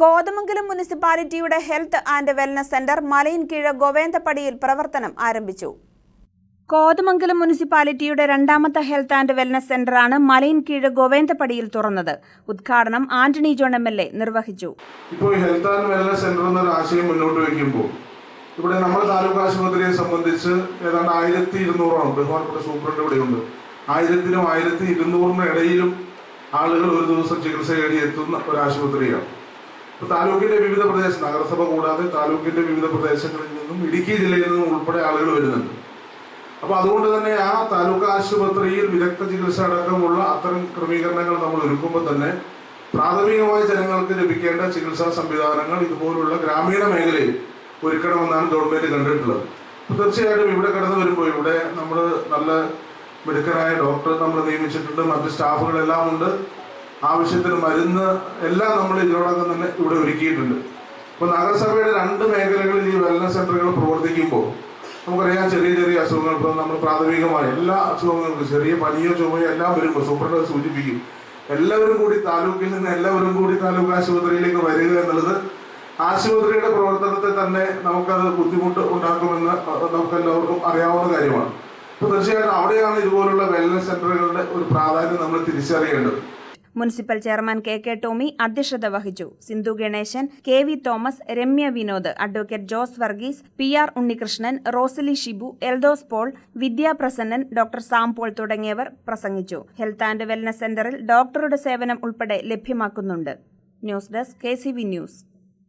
Kothamangalam മുനിസിപ്പാലിറ്റിയുടെ health and wellness centre Malayinkeezh ഗോവേന്തപ്പടിയിൽ പ്രവർത്തനം ആരംഭിച്ചു. കോതമംഗലം മുനിസിപ്പാലിറ്റിയുടെ രണ്ടാമത്തെ ഹെൽത്ത് ആൻഡ് വെൽനസ് സെന്ററാണ് മലയിൻകീഴ് ഗോവേന്തപ്പടിയിൽ തുറന്നത്. ഉദ്ഘാടനം Antony John M L A നിർവഹിച്ചു. ഇപ്പോൾ ഹെൽത്ത് ആൻഡ് വെൽനസ് സെന്റർ എന്നൊരു ആശയം മുന്നോട്ട് വയ്ക്കുമ്പോൾ ഇവിടെ നമ്മുടെ താലൂക്ക് ആശുപത്രിയെ സംബന്ധിച്ച് ഏതാണ്ട് ആയിരത്തി ഇരുന്നൂറാണ് ബഹുമാനപ്പെട്ട സൂപ്രണ്ട് ഇവിടെയുണ്ട്. ആയിരത്തിനും ആയിരത്തി ഇരുന്നൂറിനും ഇടയിലും ആളുകൾ ഒരു ദിവസം ചികിത്സ തേടി എത്തുന്ന ഒരു ആശുപത്രിയാണ്. താലൂക്കിന്റെ വിവിധ പ്രദേശം നഗരസഭ കൂടാതെ താലൂക്കിന്റെ വിവിധ പ്രദേശങ്ങളിൽ നിന്നും ഇടുക്കി ജില്ലയിൽ നിന്നും ഉൾപ്പെടെ ആളുകൾ വരുന്നുണ്ട്. അപ്പൊ അതുകൊണ്ട് തന്നെ ആ താലൂക്ക് ആശുപത്രിയിൽ വിദഗ്ധ ചികിത്സ അടക്കമുള്ള അത്തരം ക്രമീകരണങ്ങൾ നമ്മൾ ഒരുക്കുമ്പോൾ തന്നെ പ്രാഥമികമായി ജനങ്ങൾക്ക് ലഭിക്കേണ്ട ചികിത്സാ സംവിധാനങ്ങൾ ഇതുപോലുള്ള ഗ്രാമീണ മേഖലയിൽ ഒരുക്കണമെന്നാണ് ഗവൺമെന്റ് കണ്ടിട്ടുള്ളത്. തീർച്ചയായിട്ടും ഇവിടെ കടന്നു വരുമ്പോൾ ഇവിടെ നമ്മൾ നല്ല മിടുക്കനായ ഡോക്ടർ നമ്മൾ നിയമിച്ചിട്ടുണ്ട് മറ്റ് സ്റ്റാഫുകളെല്ലാം ഉണ്ട്. ആവശ്യത്തിന് മരുന്ന് എല്ലാം നമ്മൾ ഇതിനോടൊപ്പം തന്നെ ഇവിടെ ഒരുക്കിയിട്ടുണ്ട്. ഇപ്പോൾ നഗരസഭയുടെ രണ്ട് മേഖലകളിൽ ഈ വെൽനസ് സെന്ററുകൾ പ്രവർത്തിക്കുമ്പോൾ നമുക്കറിയാം ചെറിയ ചെറിയ അസുഖങ്ങൾ ഇപ്പോൾ നമ്മൾ പ്രാഥമികമായ എല്ലാ അസുഖങ്ങൾക്കും ചെറിയ പനിയോ ചുമയോ എല്ലാം വരുമ്പോൾ സൂപ്രണ്ട് സൂചിപ്പിക്കും. എല്ലാവരും കൂടി താലൂക്കിൽ നിന്ന് എല്ലാവരും കൂടി താലൂക്ക് ആശുപത്രിയിലേക്ക് വരിക എന്നുള്ളത് ആശുപത്രിയുടെ പ്രവർത്തനത്തെ തന്നെ നമുക്കത് ബുദ്ധിമുട്ട് ഉണ്ടാക്കുമെന്ന് നമുക്ക് എല്ലാവർക്കും അറിയാവുന്ന കാര്യമാണ്. അപ്പോൾ തീർച്ചയായിട്ടും അവിടെയാണ് ഇതുപോലുള്ള വെൽനസ് സെന്ററുകളുടെ ഒരു പ്രാധാന്യം നമ്മൾ തിരിച്ചറിയേണ്ടത്. Municipal chairman K K Tomy അധ്യക്ഷത വഹിച്ചു. Sindhu Ganesan K V Thomas Ramya Vinod advocate Jose Varghese P R Unnikrishnan Rosily Shibu Eldhose Paul Vidyaprasannan doctor Sam Paul തുടങ്ങിയവർ പ്രസംഗിച്ചു. ഹെൽത്ത് ആൻഡ് വെൽനസ് സെന്ററിൽ ഡോക്ടറുടെ സേവനം ഉൾപ്പെടെ ലഭ്യമാക്കുന്നുണ്ട്. News desk K news.